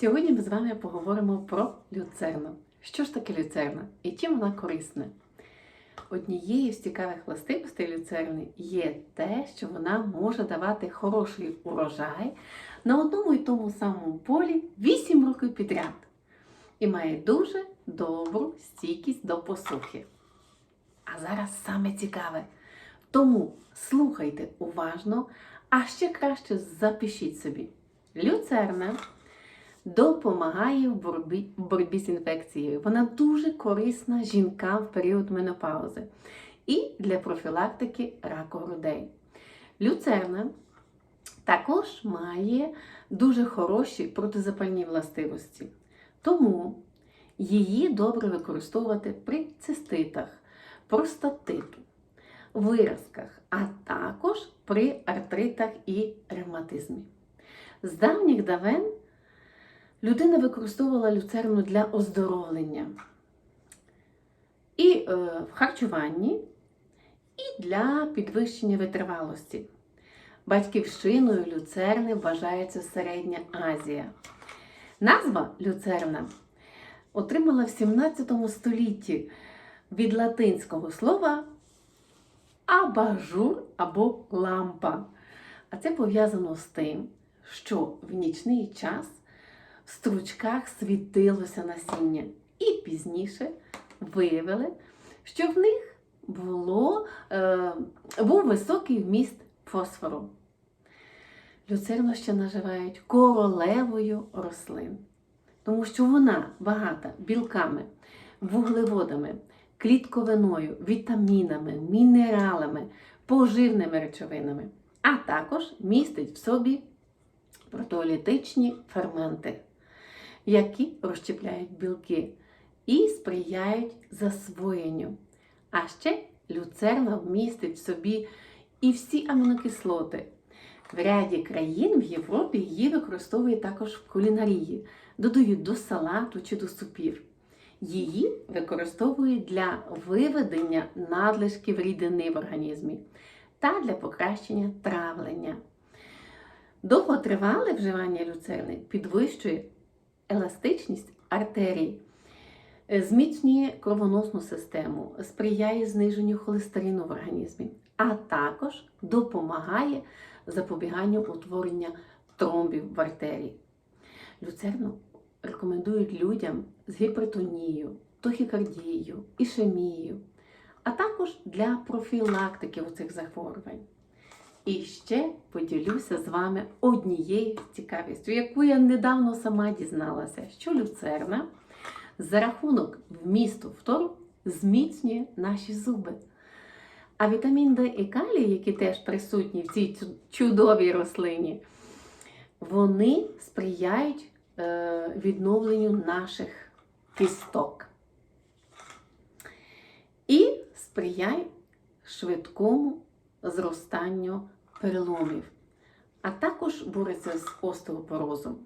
Сьогодні ми з вами поговоримо про люцерну. Що ж таке люцерна і чим вона корисна? Однією з цікавих властивостей люцерни є те, що вона може давати хороший урожай на одному і тому самому полі 8 років підряд і має дуже добру стійкість до посухи. А зараз саме цікаве. Тому слухайте уважно, а ще краще запишіть собі. Люцерна допомагає в боротьбі, в боротьбі з інфекцією. Вона дуже корисна жінкам в період менопаузи і для профілактики раку грудей. Люцерна також має дуже хороші протизапальні властивості. Тому її добре використовувати при циститах, простатиту, виразках, а також при артритах і ревматизмі. З давніх давен людина використовувала люцерну для оздоровлення і е, в харчуванні, і для підвищення витривалості. Батьківщиною люцерни вважається Середня Азія. Назва люцерна отримала в 17 столітті від латинського слова абажур або лампа. А це пов'язано з тим, що в нічний час стручках світилося насіння. І пізніше виявили, що в них було, е, був високий вміст фосфору. Люцерну ще називають королевою рослин, тому що вона багата білками, вуглеводами, клітковиною, вітамінами, мінералами, поживними речовинами, а також містить в собі протеолітичні ферменти, які розщепляють білки і сприяють засвоєнню. А ще люцерна вмістить в собі і всі амінокислоти. В ряді країн в Європі її використовують також в кулінарії, додають до салату чи до супів. Її використовують для виведення надлишків рідини в організмі та для покращення травлення. Довготривале вживання люцерни підвищує еластичність артерій, зміцнює кровоносну систему, сприяє зниженню холестерину в організмі, а також допомагає запобіганню утворення тромбів в артерії. Люцерну рекомендують людям з гіпертонією, тохікардією, ішемією, а також для профілактики цих захворювань. І ще поділюся з вами однією цікавістю, яку я недавно сама дізналася, що люцерна за рахунок вмісту фтору зміцнює наші зуби. А вітамін Д і калій, які теж присутні в цій чудовій рослині, вони сприяють е, відновленню наших кісток і сприяють швидкому зростанню переломів, а також бореться з остеопорозом.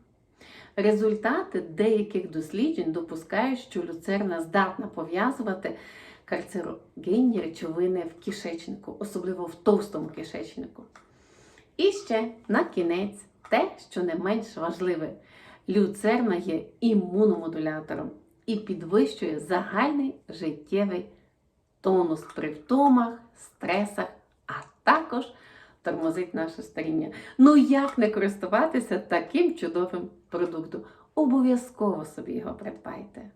Результати деяких досліджень допускають, що люцерна здатна пов'язувати карцерогенні речовини в кишечнику, особливо в товстому кишечнику. І ще на кінець те, що не менш важливе, люцерна є імуномодулятором і підвищує загальний життєвий тонус при втомах, стресах, також тормозить наше старіння. Ну як не користуватися таким чудовим продуктом? Обов'язково собі його придбайте.